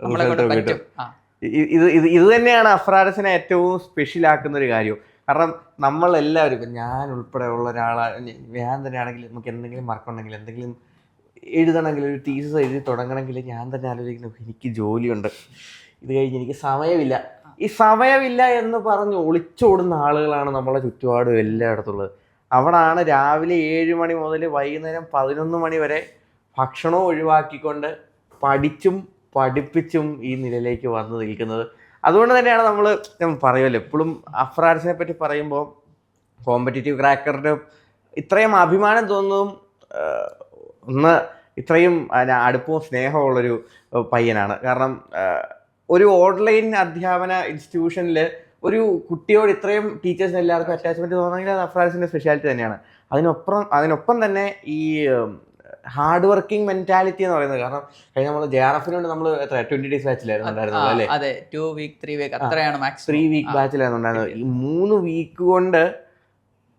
B: നമ്മളെ കൊണ്ട് പറ്റും.
A: ഇത് ഇത് ഇത് തന്നെയാണ് അഫ്രാഡസിനെ ഏറ്റവും സ്പെഷ്യൽ ആക്കുന്ന ഒരു കാര്യം. കാരണം നമ്മളെല്ലാവരും ഇപ്പം ഞാൻ ഉൾപ്പെടെ ഉള്ള ഒരാളാണ് ഞാൻ തന്നെ ആണെങ്കിൽ നമുക്ക് എന്തെങ്കിലും വർക്ക് ഉണ്ടെങ്കിൽ എന്തെങ്കിലും എഴുതണമെങ്കിൽ ഒരു തീസസ് എഴുതി തുടങ്ങണമെങ്കിൽ ഞാൻ തന്നെ ആലോചിക്കുന്നു എനിക്ക് ജോലിയുണ്ട്. ഇത് കഴിഞ്ഞ് എനിക്ക് സമയമില്ല. ഈ സമയമില്ല എന്ന് പറഞ്ഞ് ഒളിച്ചോടുന്ന ആളുകളാണ് നമ്മളെ ചുറ്റുപാടും എല്ലായിടത്തുള്ളത്. അവിടാണ് രാവിലെ ഏഴ് മണി മുതൽ വൈകുന്നേരം പതിനൊന്ന് മണി വരെ ഭക്ഷണവും ഒഴിവാക്കിക്കൊണ്ട് പഠിച്ചും പഠിപ്പിച്ചും ഈ നിലയിലേക്ക് വന്ന് നിൽക്കുന്നത്. അതുകൊണ്ട് തന്നെയാണ് നമ്മൾ ഞാൻ പറയുമല്ലോ എപ്പോഴും അഫ്രാർസിനെ പറ്റി പറയുമ്പോൾ കോമ്പറ്റേറ്റീവ് ക്രാക്കറിന്റെ ഇത്രയും അഭിമാനം തോന്നുന്നതും ഒന്ന് ഇത്രയും അടുപ്പവും സ്നേഹമുള്ളൊരു പയ്യനാണ്. കാരണം ഒരു ഓൺലൈൻ അധ്യാപന ഇൻസ്റ്റിറ്റ്യൂഷനിൽ ഒരു കുട്ടിയോട് ഇത്രയും ടീച്ചേഴ്സിന് എല്ലാവർക്കും അറ്റാച്ച്മെന്റ് തോന്നുന്നെങ്കിൽ അത് അഫ്രാൻസിന്റെ സ്പെഷ്യാലിറ്റി തന്നെയാണ്. അതിനൊപ്പം അതിനൊപ്പം തന്നെ ഈ ഹാർഡ് വർക്കിംഗ് മെന്റാലിറ്റി എന്ന് പറയുന്നത്. കാരണം കഴിഞ്ഞ നമ്മൾ ജെ ആർ എഫിനോട് നമ്മൾ എത്ര ട്വന്റി ഡേയ്സ് ബാച്ചിലായിരുന്നു ഉണ്ടായിരുന്നത് അല്ലേ?
B: അതെ. ടു വീക്ക് ത്രീ വീക്ക് അത്രയാണ്
A: ത്രീ
B: മാക്സിമം
A: വീക്ക് ബാച്ചിലായിരുന്നു ഉണ്ടായിരുന്നത്. ഈ മൂന്ന് വീക്ക് കൊണ്ട്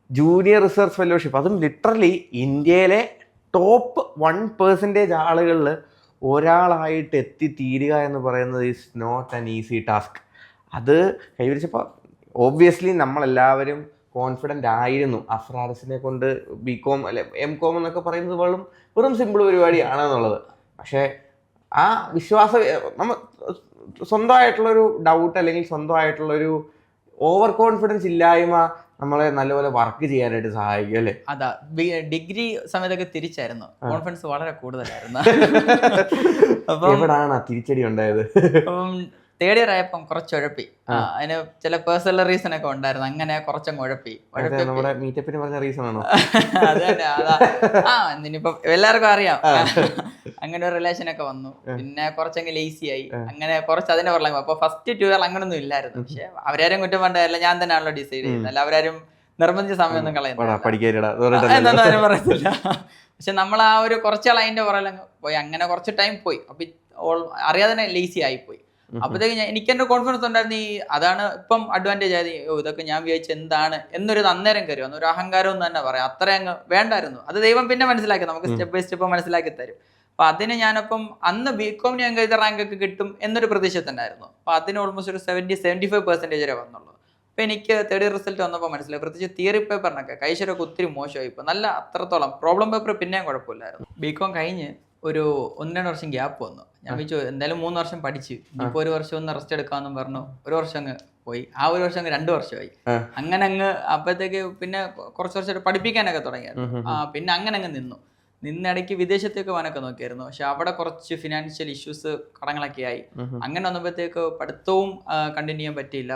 A: ജൂനിയർ റിസർച്ച് ഫെലോഷിപ്പ് അതും ലിറ്ററലി ഇന്ത്യയിലെ ടോപ്പ് വൺ പെർസെന്റേജ് ആളുകളിൽ ഒരാളായിട്ട് എത്തിത്തീരുക എന്ന് പറയുന്നത് is not an easy task അത് കൈവരിച്ചപ്പോൾ ഓബ്വിയസ്ലി നമ്മളെല്ലാവരും കോൺഫിഡന്റ് ആയിരുന്നു. അഫ്രാറസിനെ കൊണ്ട് ബി കോം അല്ലെ എം കോം എന്നൊക്കെ പറയുന്നത് വെറും വെറും സിമ്പിൾ പരിപാടിയാണ് എന്നുള്ളത് പക്ഷേ ആ വിശ്വാസ നമ്മൾ സ്വന്തമായിട്ടുള്ളൊരു ഡൗട്ട് അല്ലെങ്കിൽ സ്വന്തമായിട്ടുള്ളൊരു ഓവർ കോൺഫിഡൻസ് ഇല്ലായ്മ നമ്മളെ നല്ലപോലെ വർക്ക് ചെയ്യാനായിട്ട് സഹായിക്കും അല്ലേ?
B: അതാ ഡിഗ്രി സമയത്തൊക്കെ തിരിച്ചായിരുന്നു. കോൺഫിഡൻസ് വളരെ കൂടുതലായിരുന്നു. അപ്പം
A: എവിടാണ് തിരിച്ചടി ഉണ്ടായത്?
B: അപ്പം തേർഡ് ഇയർ ആയപ്പം കുറച്ച് ഉഴപ്പി. അതിന് ചില പേഴ്സണൽ റീസൺ ഒക്കെ ഉണ്ടായിരുന്നു. അങ്ങനെ കുറച്ചങ്ങ് ഉഴപ്പി.
A: മീറ്റപ്പിന് പറഞ്ഞ റീസൺ ആണോ?
B: അത് തന്നെ അതാ. ആ ഇനിയിപ്പം എല്ലാവർക്കും അറിയാം. അങ്ങനെ ഒരു റിലേഷൻ ഒക്കെ വന്നു. പിന്നെ കുറച്ചങ്ങ് ലേസി ആയി. അങ്ങനെ കുറച്ച് അതിനെ പറഞ്ഞു അപ്പൊ ഫസ്റ്റ് ടു ഇയർ അങ്ങനൊന്നും ഇല്ലായിരുന്നു. പക്ഷെ അവരാരും കുറ്റം പണ്ടല്ല ഞാൻ തന്നെയാണല്ലോ ഡിസൈഡ് ചെയ്യുന്നത്. അല്ല അവരാരും നിർബന്ധിച്ച സമയമൊന്നും കളയുന്നില്ല. പറയത്തില്ല. പക്ഷെ നമ്മൾ ആ ഒരു കുറച്ചാൾ അതിന്റെ പുറകിൽ പോയി. അങ്ങനെ കുറച്ച് ടൈം പോയി. അപ്പൊ അറിയാതെ തന്നെ ലേസി ആയിപ്പോയി അപ്പോഴത്തേക്ക് എനിക്ക് എന്റെ കോൺഫിഡൻസ് ഉണ്ടായിരുന്നു ഈ അതാണ് ഇപ്പം അഡ്വാന്റേജ് ആയത്. ഇതൊക്കെ ഞാൻ വിചാരിച്ച എന്താണ് എന്നൊരു അന്നേരം കയറി വന്നു. ഒരു അഹങ്കാരം എന്ന് തന്നെ പറയാം. അത്ര അങ്ങ് വേണ്ടായിരുന്നു. അത് ദൈവം പിന്നെ മനസ്സിലാക്കി നമുക്ക് സ്റ്റെപ്പ് ബൈ സ്റ്റെപ്പ് മനസ്സിലാക്കി തരും. അപ്പൊ അതിന് ഞാനപ്പം അന്ന് ബി കോം ഞാൻ കരുത റാങ്ക് ഒക്കെ കിട്ടും എന്നൊരു പ്രതീക്ഷ തന്നെയായിരുന്നു അപ്പൊ അതിന് ഓൾമോസ്റ്റ് ഒരു സെവന്റി സെവന്റി ഫൈവ് പെർസെന്റേജ് വരെ വന്നുള്ളൂ. അപ്പൊ എനിക്ക് തേർഡ് ഇയർ റിസൾട്ട് വന്നപ്പോൾ മനസ്സിലായി. പ്രത്യേകിച്ച് തിയറി പേപ്പറിനൊക്കെ കൈശരൊക്കെ ഒത്തിരി മോശമായി. ഇപ്പൊ നല്ല അത്രത്തോളം പ്രോബ്ലം പേപ്പർ പിന്നെയും കുഴപ്പമില്ലായിരുന്നു. ബി കോം കഴിഞ്ഞ് ഒരു ഒന്ന് രണ്ട് വർഷം ഗ്യാപ്പ് വന്നു. ഞാൻ വിളിച്ചു എന്തായാലും മൂന്ന് വർഷം പഠിച്ചു ഇനിയിപ്പോ ഒരു വർഷം ഒന്ന് റെസ്റ്റ് എടുക്കാമെന്നും പറഞ്ഞു ഒരു വർഷം അങ്ങ് പോയി. ആ ഒരു വർഷം അങ്ങ് രണ്ടു വർഷമായി. അങ്ങനെ അങ്ങ് അപ്പോഴത്തേക്ക് പിന്നെ കുറച്ച് വർഷം പഠിപ്പിക്കാനൊക്കെ തുടങ്ങിയായിരുന്നു. ആ പിന്നെ അങ്ങനെ അങ്ങ് നിന്നു. നിന്നിടയ്ക്ക് വിദേശത്തേക്ക് പോകാനൊക്കെ നോക്കിയായിരുന്നു. പക്ഷെ അവിടെ കുറച്ച് ഫിനാൻഷ്യൽ ഇഷ്യൂസ് കടങ്ങളൊക്കെ ആയി. അങ്ങനെ വന്നപ്പോഴത്തേക്ക് പഠിത്തവും കണ്ടിന്യൂ ചെയ്യാൻ പറ്റിയില്ല.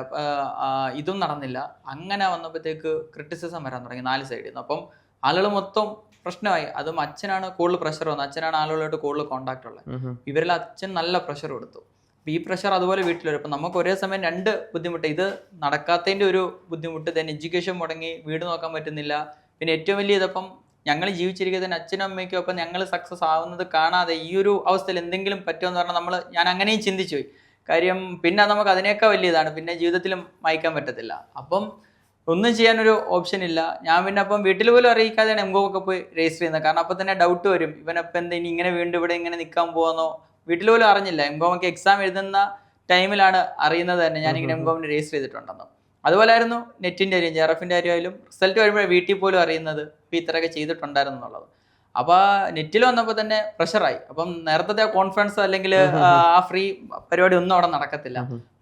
B: ഇതും നടന്നില്ല. അങ്ങനെ വന്നപ്പോഴത്തേക്ക് ക്രിറ്റിസിസം വരാൻ തുടങ്ങി നാല് സൈഡിൽ നിന്ന് അപ്പം ആളുകൾ മൊത്തം പ്രശ്നമായി. അതും അച്ഛനാണ് കൂടുതൽ പ്രഷർ വന്നത്. അച്ഛനാണ് ആളുകളായിട്ട് കൂടുതൽ കോണ്ടാക്ട് ഉള്ളത്. ഇവരിൽ അച്ഛൻ നല്ല പ്രഷർ കൊടുത്തു. അപ്പൊ ഈ പ്രഷർ അതുപോലെ വീട്ടിൽ വരും അപ്പം നമുക്ക് ഒരേ സമയം രണ്ട് ബുദ്ധിമുട്ട്. ഇത് നടക്കാത്തതിന്റെ ഒരു ബുദ്ധിമുട്ട് തന്നെ എഡ്യൂക്കേഷൻ മുടങ്ങി വീട് നോക്കാൻ പറ്റുന്നില്ല. പിന്നെ ഏറ്റവും വലിയ ഇതപ്പം ഞങ്ങൾ ജീവിച്ചിരിക്കുന്നതിന് അച്ഛനും അമ്മയ്ക്കും ഒപ്പം ഞങ്ങൾ സക്സസ് ആവുന്നത് കാണാതെ ഈ ഒരു അവസ്ഥയിൽ എന്തെങ്കിലും പറ്റുമെന്ന് പറഞ്ഞാൽ നമ്മൾ ഞാൻ അങ്ങനെയും ചിന്തിച്ചു പോയി. കാര്യം പിന്നെ നമുക്ക് അതിനേക്കാൾ വലിയതാണ്. പിന്നെ ജീവിതത്തിലും വായിക്കാൻ പറ്റത്തില്ല. അപ്പം ഒന്നും ചെയ്യാനൊരു ഓപ്ഷൻ ഇല്ല. ഞാൻ പിന്നെ അപ്പം വീട്ടിൽ പോലും അറിയിക്കാതെയാണ് എംകോ ഒക്കെ പോയി രജിസ്റ്റർ ചെയ്യുന്നത്. കാരണം അപ്പം തന്നെ ഡൗട്ട് വരും. ഇവനപ്പം എന്താ ഇനി ഇങ്ങനെ വീണ്ടും ഇവിടെ ഇങ്ങനെ നിൽക്കാൻ പോകുന്നോ വീട്ടിൽ പോലും അറിഞ്ഞില്ല. എംകോമൊക്കെ എക്സാം എഴുതുന്ന ടൈമിലാണ് അറിയുന്നത് തന്നെ. ഞാൻ ഇങ്ങനെ എംകോമിന് രജിസ്റ്റർ ചെയ്തിട്ടുണ്ടെന്ന്. അതുപോലെ ആയിരുന്നു നെറ്റിന്റെ കാര്യം ജെ ആർ എഫിന്റെ കാര്യമായാലും റിസൾട്ട് വരുമ്പോൾ വീട്ടിൽ പോലും അറിയുന്നത്. ഇപ്പം ഇത്രയൊക്കെ ചെയ്തിട്ടുണ്ടായിരുന്നു എന്നുള്ളത്. അപ്പോൾ നെറ്റിൽ വന്നപ്പോൾ തന്നെ പ്രഷറായി അപ്പം നേരത്തെ കോൺഫറൻസ് അല്ലെങ്കിൽ ആ ഫ്രീ പരിപാടി ഒന്നും അവിടെ നടക്കത്തില്ല.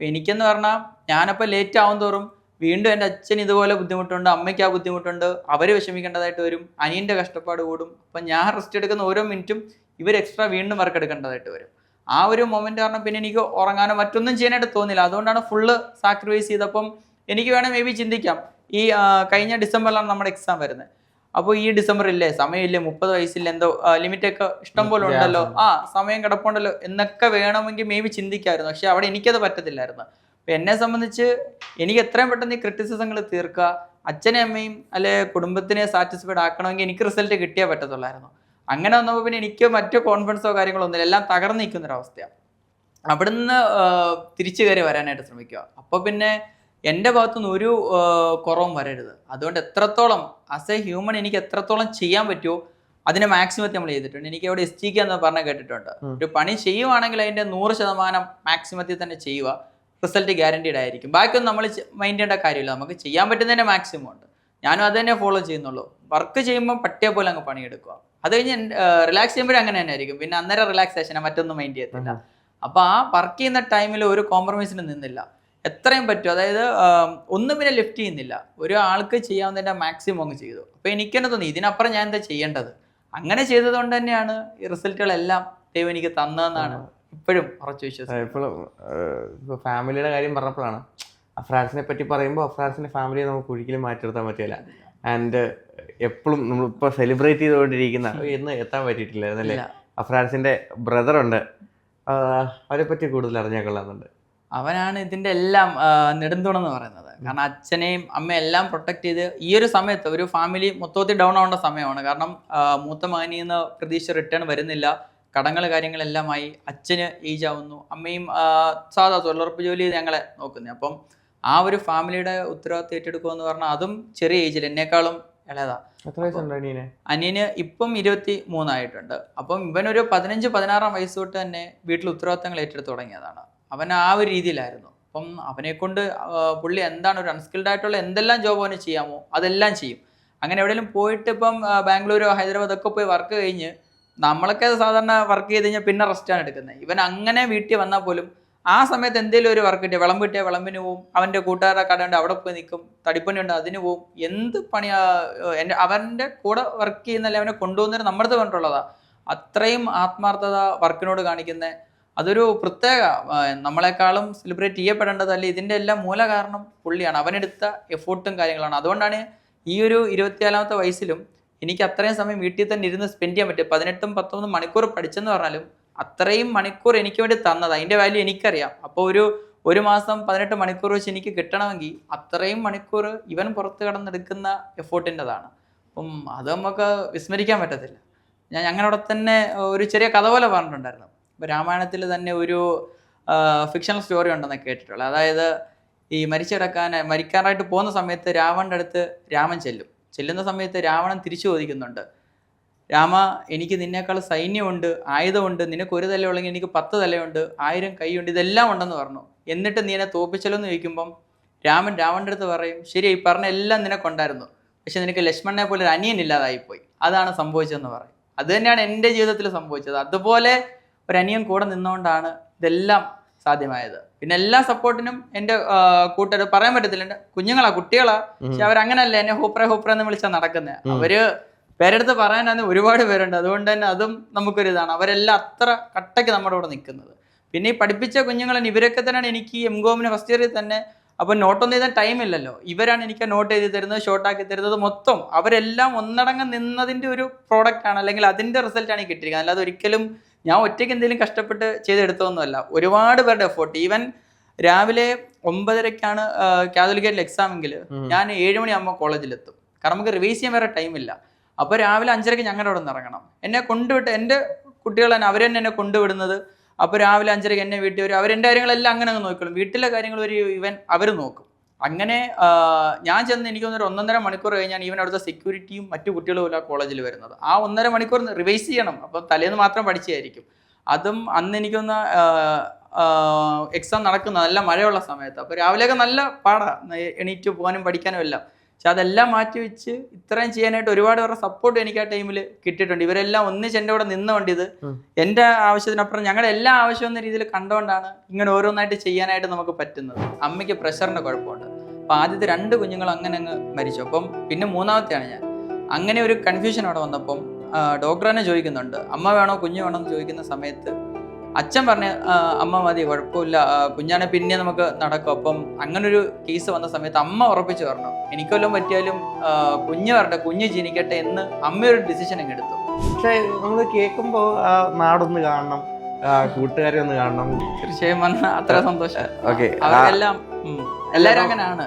B: എനിക്കെന്ന് പറഞ്ഞാൽ ഞാനപ്പോൾ ലേറ്റ് ആവും തോറും വീണ്ടും എന്റെ അച്ഛൻ ഇതുപോലെ ബുദ്ധിമുട്ടുണ്ട് അമ്മയ്ക്ക് ആ ബുദ്ധിമുട്ടുണ്ട് അവർ വിഷമിക്കേണ്ടതായിട്ട് വരും അനിയന്റെ കഷ്ടപ്പാട് കൂടും അപ്പം ഞാൻ റെസ്റ്റ് എടുക്കുന്ന ഓരോ മിനിറ്റും ഇവർ എക്സ്ട്രാ വീണ്ടും വർക്ക് എടുക്കേണ്ടതായിട്ട് വരും. ആ ഒരു മൊമെന്റ് കാരണം പിന്നെ എനിക്ക് ഉറങ്ങാനോ മറ്റൊന്നും ചെയ്യാനായിട്ട് തോന്നില്ല. അതുകൊണ്ടാണ് ഫുള്ള് സാക്രിഫൈസ് ചെയ്തപ്പം എനിക്ക് വേണേൽ മേ ബി ചിന്തിക്കാം. ഈ കഴിഞ്ഞ ഡിസംബറിലാണ് നമ്മുടെ എക്സാം വരുന്നത്. അപ്പോൾ ഈ ഡിസംബറില്ലേ സമയമില്ലേ? മുപ്പത് വയസ്സില്ല എന്തോ ലിമിറ്റൊക്കെ ഇഷ്ടം പോലെ ഉണ്ടല്ലോ. ആ സമയം കിടപ്പുണ്ടല്ലോ എന്നൊക്കെ വേണമെങ്കിൽ മേ ബി ചിന്തിക്കായിരുന്നു. പക്ഷെ അവിടെ എനിക്കത് പറ്റത്തില്ലായിരുന്നു. അപ്പൊ എന്നെ സംബന്ധിച്ച് എനിക്ക് എത്രയും പെട്ടെന്ന് ഈ ക്രിറ്റിസിസങ്ങൾ തീർക്കുക അച്ഛനെയും അമ്മയും അല്ലെ കുടുംബത്തിനെ സാറ്റിസ്ഫൈഡ് ആക്കണമെങ്കിൽ എനിക്ക് റിസൾട്ട് കിട്ടിയേ പറ്റത്തുള്ളായിരുന്നു. അങ്ങനെ വന്നപ്പോൾ പിന്നെ എനിക്ക് മറ്റു കോൺഫിഡൻസോ കാര്യങ്ങളോ ഒന്നുമില്ല. എല്ലാം തകർന്നു നിൽക്കുന്ന ഒരു അവസ്ഥയാണ് അവിടുന്ന് തിരിച്ചു കയറി വരാനായിട്ട് ശ്രമിക്കുക. അപ്പോൾ പിന്നെ എന്റെ ഭാഗത്തുനിന്ന് ഒരു കുറവും വരരുത്. അതുകൊണ്ട് എത്രത്തോളം ആസ് എ ഹ്യൂമൻ എനിക്ക് എത്രത്തോളം ചെയ്യാൻ പറ്റുമോ അതിനെ മാക്സിമത്തിൽ നമ്മൾ ചെയ്തിട്ടുണ്ട്. എനിക്ക് അവിടെ എസ് ജിക്ക് എന്ന് പറഞ്ഞ കേട്ടിട്ടുണ്ട്. ഒരു പണി ചെയ്യുവാണെങ്കിൽ അതിന്റെ നൂറ് ശതമാനം മാക്സിമത്തിൽ തന്നെ ചെയ്യുക. റിസൾട്ട് ഗ്യാരണ്ടീഡ് ആയിരിക്കും. ബാക്കിയൊന്നും നമ്മൾ മൈൻഡ് ചെയ്യേണ്ട കാര്യമില്ല. നമുക്ക് ചെയ്യാൻ പറ്റുന്നതിന്റെ മാക്സിമം ഉണ്ട്. ഞാനും അത് തന്നെ ഫോളോ ചെയ്യുന്നുള്ളൂ. വർക്ക് ചെയ്യുമ്പോൾ പട്ടിയെ പോലെ അങ്ങ് പണിയെടുക്കുക. അത് കഴിഞ്ഞ് റിലാക്സ് ചെയ്യുമ്പോഴും അങ്ങനെ തന്നെ ആയിരിക്കും. പിന്നെ അന്നേരം റിലാക്സേഷനാണ് മറ്റൊന്നും മൈൻഡ് ചെയ്യത്തില്ല. അപ്പോൾ ആ വർക്ക് ചെയ്യുന്ന ടൈമിൽ ഒരു കോംപ്രമൈസിന് നിന്നില്ല. എത്രയും പറ്റും. അതായത് ഒന്നും പിന്നെ ലിഫ്റ്റ് ചെയ്യുന്നില്ല. ഒരു ആൾക്ക് ചെയ്യാവുന്നതിന്റെ മാക്സിമം അങ്ങ് ചെയ്തു. അപ്പോൾ എനിക്കെന്നെ തോന്നി ഇതിനപ്പുറം ഞാൻ എന്താ ചെയ്യേണ്ടത്? അങ്ങനെ ചെയ്തതുകൊണ്ട് തന്നെയാണ് ഈ റിസൾട്ടുകളെല്ലാം ദൈവം എനിക്ക് തന്നതെന്നാണ്. ഇപ്പോഴും ഉറച്ചു വിശ്വസിക്കും.
A: ഇപ്പോഴും ഇപ്പോൾ ഫാമിലിയുടെ കാര്യം പറഞ്ഞപ്പോഴാണ്. അഫ്രാൻസിനെ പറ്റി പറയുമ്പോൾ അഫ്രാൻസിന്റെ ഫാമിലിയെ നമുക്ക് ഒരിക്കലും മാറ്റിയെടുത്താൻ പറ്റില്ല. ആൻഡ് എപ്പോഴും നമ്മളിപ്പോൾ സെലിബ്രേറ്റ് ചെയ്തുകൊണ്ടിരിക്കുന്ന ഇന്ന് എത്താൻ പറ്റിയിട്ടില്ല. അഫ്രാൻസിന്റെ ബ്രദറുണ്ട് അവരെ പറ്റി കൂടുതൽ അറിഞ്ഞാൽ കൊള്ളാമെന്നുണ്ട്.
B: അവനാണ് ഇതിന്റെ എല്ലാം നെടുന്തൂണെന്ന് പറയുന്നത്. കാരണം അച്ഛനെയും അമ്മയും എല്ലാം പ്രൊട്ടക്ട് ചെയ്ത് ഈ ഒരു സമയത്ത് ഒരു ഫാമിലി മൊത്തത്തിൽ ഡൗൺ ആവേണ്ട സമയമാണ്. കാരണം മൂത്ത മകനിൽ നിന്ന് പ്രതീക്ഷ റിട്ടേൺ വരുന്നില്ല. കടങ്ങൾ കാര്യങ്ങളെല്ലാമായി അച്ഛന് ഏജ് ആവുന്നു അമ്മയും സാധാ തൊഴിലുറപ്പ് ജോലി ഞങ്ങളെ നോക്കുന്നത് അപ്പം ആ ഒരു ഫാമിലിയുടെ ഉത്തരവാദിത്വം ഏറ്റെടുക്കുക എന്ന് പറഞ്ഞാൽ അതും ചെറിയ ഏജിൽ എന്നെക്കാളും ഇളയതാ.
A: എത്ര വയസ്സുണ്ട് അനീനെ
B: അനിയന്? ഇപ്പം ഇരുപത്തി മൂന്നായിട്ടുണ്ട് അപ്പം ഇവനൊരു പതിനഞ്ച് പതിനാറാം വയസ്സ് തൊട്ട് തന്നെ വീട്ടിൽ ഉത്തരവാദിത്തങ്ങൾ ഏറ്റെടുത്ത് തുടങ്ങിയതാണ്. അവൻ ആ ഒരു രീതിയിലായിരുന്നു. അപ്പം അവനെ കൊണ്ട് പുള്ളി എന്താണ് ഒരു അൺസ്കിൽഡ് ആയിട്ടുള്ള എന്തെല്ലാം ജോബ് അവന് ചെയ്യാമോ അതെല്ലാം ചെയ്യും. അങ്ങനെ എവിടെയെങ്കിലും പോയിട്ട് ഇപ്പം ബാംഗ്ലൂരോ ഹൈദരാബാദ് ഒക്കെ പോയി വർക്ക് കഴിഞ്ഞ് നമ്മളൊക്കെ സാധാരണ വർക്ക് ചെയ്ത് കഴിഞ്ഞാൽ പിന്നെ റെസ്റ്റാണ് എടുക്കുന്നത് ഇവൻ അങ്ങനെ വീട്ടിൽ വന്നാൽ പോലും ആ സമയത്ത് എന്തെങ്കിലും ഒരു വർക്ക് കിട്ടിയ വിളമ്പ് കിട്ടിയ വിളമ്പിന് പോവും അവന്റെ കൂട്ടുകാരുടെ കടയുണ്ട് അവിടെ പോയി നിൽക്കും തടിപ്പണി ഉണ്ട് അതിന് പോവും. എന്ത് പണി അവന്റെ കൂടെ വർക്ക് ചെയ്യുന്നല്ലേ അവനെ കൊണ്ടുപോകുന്നതിന് നമ്മുടെ അടുത്ത് കണ്ടുള്ളതാ അത്രയും ആത്മാർത്ഥത വർക്കിനോട് കാണിക്കുന്ന. അതൊരു പ്രത്യേക നമ്മളെക്കാളും സെലിബ്രേറ്റ് ചെയ്യപ്പെടേണ്ടതല്ല ഇതിന്റെ എല്ലാം മൂല കാരണം പുള്ളിയാണ്. അവനെടുത്ത എഫോർട്ടും കാര്യങ്ങളാണ്. അതുകൊണ്ടാണ് ഈ ഒരു ഇരുപത്തിനാലാമത്തെ വയസ്സിലും എനിക്ക് അത്രയും സമയം വീട്ടിൽ തന്നെ ഇരുന്ന് സ്പെൻഡ് ചെയ്യാൻ പറ്റും പതിനെട്ടും പത്തൊമ്പതും മണിക്കൂർ പഠിച്ചെന്ന് പറഞ്ഞാലും അത്രയും മണിക്കൂർ എനിക്ക് വേണ്ടി തന്നത് അതിന്റെ വാല്യൂ എനിക്കറിയാം. അപ്പോൾ ഒരു ഒരു മാസം പതിനെട്ട് മണിക്കൂർ വെച്ച് എനിക്ക് കിട്ടണമെങ്കിൽ അത്രയും മണിക്കൂർ ഇവൻ പുറത്ത് കടന്നെടുക്കുന്ന എഫോർട്ടിന്റെതാണ് അപ്പം അത് നമുക്ക് വിസ്മരിക്കാൻ പറ്റത്തില്ല. ഞാൻ ഞങ്ങളുടെ തന്നെ ഒരു ചെറിയ കഥ പോലെ പറഞ്ഞിട്ടുണ്ടായിരുന്നു. ഇപ്പോൾ രാമായണത്തിൽ തന്നെ ഒരു ഫിക്ഷണൽ സ്റ്റോറി ഉണ്ടെന്ന് കേട്ടിട്ടുള്ളത്. അതായത് ഈ മരിച്ചു കിടക്കാൻ മരിക്കാനായിട്ട് പോകുന്ന സമയത്ത് രാവണന്റെ അടുത്ത് രാമൻ ചെല്ലും. ചെല്ലുന്ന സമയത്ത് രാവണൻ തിരിച്ചു ചോദിക്കുന്നുണ്ട്. രാമ എനിക്ക് നിന്നേക്കാൾ സൈന്യമുണ്ട് ആയുധമുണ്ട് നിനക്ക് ഒരു തലയുള്ളെങ്കിൽ എനിക്ക് പത്ത് തലയുണ്ട് ആയിരം കൈയുണ്ട് ഇതെല്ലാം ഉണ്ടെന്ന് പറഞ്ഞു. എന്നിട്ട് നീ എന്നെ തോപ്പിച്ചല്ലോ എന്ന് ചോദിക്കുമ്പം രാമൻ രാവണന്റെ അടുത്ത് പറയും ശരി ഈ പറഞ്ഞ എല്ലാം നിനക്കുണ്ടായിരുന്നു പക്ഷെ നിനക്ക് ലക്ഷ്മണനെ പോലെ ഒരു അനിയൻ ഇല്ലാതായിപ്പോയി. അതാണ് സംഭവിച്ചതെന്ന് പറയും. അത് തന്നെയാണ് എന്റെ ജീവിതത്തിൽ സംഭവിച്ചത്. അതുപോലെ ഒരു അനിയൻ കൂടെ നിന്നുകൊണ്ടാണ് ഇതെല്ലാം സാധ്യമായത്. പിന്നെ എല്ലാ സപ്പോർട്ടിനും എന്റെ കൂട്ടുകാർ പറയാൻ പറ്റത്തില്ല എന്റെ കുഞ്ഞുങ്ങളാ കുട്ടികളാ. പക്ഷെ അവരങ്ങനല്ല എന്നെ ഹൂപ്ര ഹൂപ്ര എന്ന് വിളിച്ചാൽ നടക്കുന്നത് അവർ പേരെടുത്ത് പറയാനാണ് ഒരുപാട് പേരുണ്ട്. അതുകൊണ്ട് തന്നെ അതും നമുക്കൊരു ഇതാണ് അവരെല്ലാം അത്ര കട്ടയ്ക്ക് നമ്മുടെ കൂടെ നിൽക്കുന്നത്. പിന്നെ ഈ പഠിപ്പിച്ച കുഞ്ഞുങ്ങളെ ഇവരൊക്കെ തന്നെയാണ് എനിക്ക് എം കോമിന് ഫസ്റ്റ് ഇയറിൽ തന്നെ അപ്പോൾ നോട്ടൊന്നും എഴുതാൻ ടൈം ഇല്ലല്ലോ. ഇവരാണ് എനിക്ക് നോട്ട് എഴുതി തരുന്നത് ഷോർട്ട് ആക്കി തരുന്നത് മൊത്തം. അവരെല്ലാം ഒന്നടങ്കം നിന്നതിന്റെ ഒരു പ്രോഡക്റ്റ് ആണ് അല്ലെങ്കിൽ അതിന്റെ റിസൾട്ടാണ് കിട്ടിയിരിക്കുന്നത്. അല്ലാതെ ഒരിക്കലും ഞാൻ ഒറ്റയ്ക്ക് എന്തെങ്കിലും കഷ്ടപ്പെട്ട് ചെയ്തെടുത്തതൊന്നുമല്ല. ഒരുപാട് പേരുടെ എഫോർട്ട് ഈവൻ രാവിലെ ഒമ്പതരക്കാണ് കാതോലിക്കേറ്റിൽ എക്സാം എങ്കിൽ. ഞാൻ ഏഴുമണിയാകുമ്പോൾ കോളേജിലെത്തും. കാരണം നമുക്ക് റിവൈസ് ചെയ്യാൻ വേറെ ടൈമില്ല അപ്പോൾ രാവിലെ അഞ്ചരയ്ക്ക് ഞങ്ങളുടെ അവിടെ നിന്ന് ഇറങ്ങണം. എന്നെ കൊണ്ടുവിട്ട് എന്റെ കുട്ടികൾ തന്നെ അവർ തന്നെ എന്നെ കൊണ്ടുവിടുന്നത്. അപ്പോൾ രാവിലെ അഞ്ചരയ്ക്ക് എന്നെ വീട്ടിൽ വരും. അവരെന്റെ കാര്യങ്ങളെല്ലാം അങ്ങനെ അങ്ങ് നോക്കിക്കോളും. വീട്ടിലെ കാര്യങ്ങൾ ഒരു ഇവൻ അവർ നോക്കും. അങ്ങനെ ഞാൻ ചെന്ന് എനിക്ക് തോന്നുന്നു ഒരു ഒന്നൊന്നര മണിക്കൂർ കഴിഞ്ഞാൽ ഈവൻ അവിടുത്തെ സെക്യൂരിറ്റിയും മറ്റു കുട്ടികളും കോളേജിൽ വരുന്നത്. ആ ഒന്നര മണിക്കൂർ റിവൈസ് ചെയ്യണം. അപ്പോൾ തലേന്ന് മാത്രം പഠിച്ചായിരിക്കും അതും അന്ന് എനിക്കൊന്ന് എക്സാം നടക്കുന്ന നല്ല മഴയുള്ള സമയത്ത്. അപ്പോൾ രാവിലെയൊക്കെ നല്ല പാടാണ് എണീറ്റ് പോകാനും പഠിക്കാനും എല്ലാം. പക്ഷെ അതെല്ലാം മാറ്റി വെച്ച് ഇത്രയും ചെയ്യാനായിട്ട് ഒരുപാട് പേരുടെ സപ്പോർട്ട് എനിക്ക് ആ ടൈമിൽ കിട്ടിയിട്ടുണ്ട്. ഇവരെല്ലാം ഒന്നിച്ച് എന്റെ കൂടെ നിന്നുകൊണ്ട് ഇത് എന്റെ ആവശ്യത്തിനപ്പുറം ഞങ്ങളുടെ എല്ലാ ആവശ്യം എന്ന രീതിയിൽ കണ്ടുകൊണ്ടാണ് ഇങ്ങനെ ഓരോന്നായിട്ട് ചെയ്യാനായിട്ട് നമുക്ക് പറ്റുന്നത്. അമ്മയ്ക്ക് പ്രഷറിന്റെ കുഴപ്പമുണ്ട്. അപ്പോൾ ആദ്യത്തെ രണ്ട് കുഞ്ഞുങ്ങൾ അങ്ങനെ അങ്ങ് മരിച്ചു. അപ്പം പിന്നെ മൂന്നാമത്തെയാണ് ഞാൻ. അങ്ങനെ ഒരു കൺഫ്യൂഷൻ അവിടെ വന്നപ്പം ഡോക്ടർ തന്നെ ചോദിക്കുന്നുണ്ട്. അമ്മ വേണോ കുഞ്ഞ് വേണോ എന്ന് ചോദിക്കുന്ന സമയത്ത് അച്ഛൻ പറഞ്ഞ അമ്മ മതി കുഴപ്പമില്ല. കുഞ്ഞാണെ പിന്നെ നമുക്ക് നടക്കും. അപ്പം അങ്ങനൊരു കേസ് വന്ന സമയത്ത് അമ്മ ഉറപ്പിച്ചു പറഞ്ഞു എനിക്കൊല്ലം പറ്റിയാലും കുഞ്ഞ് വരട്ടെ കുഞ്ഞ് ജനിക്കട്ടെ എന്ന് അമ്മയൊരു ഡിസിഷൻ അങ്ങ് എടുത്തു.
A: പക്ഷേ നമ്മൾ കേൾക്കുമ്പോൾ ആ നാടൊന്ന് കാണണം കൂട്ടുകാരെ ഒന്ന് കാണണം.
B: തീർച്ചയായും വന്ന അത്ര സന്തോഷം.
A: ഓക്കെ
B: അവരെല്ലാം എല്ലാവരും എല്ലാരും അങ്ങനെയാണ്.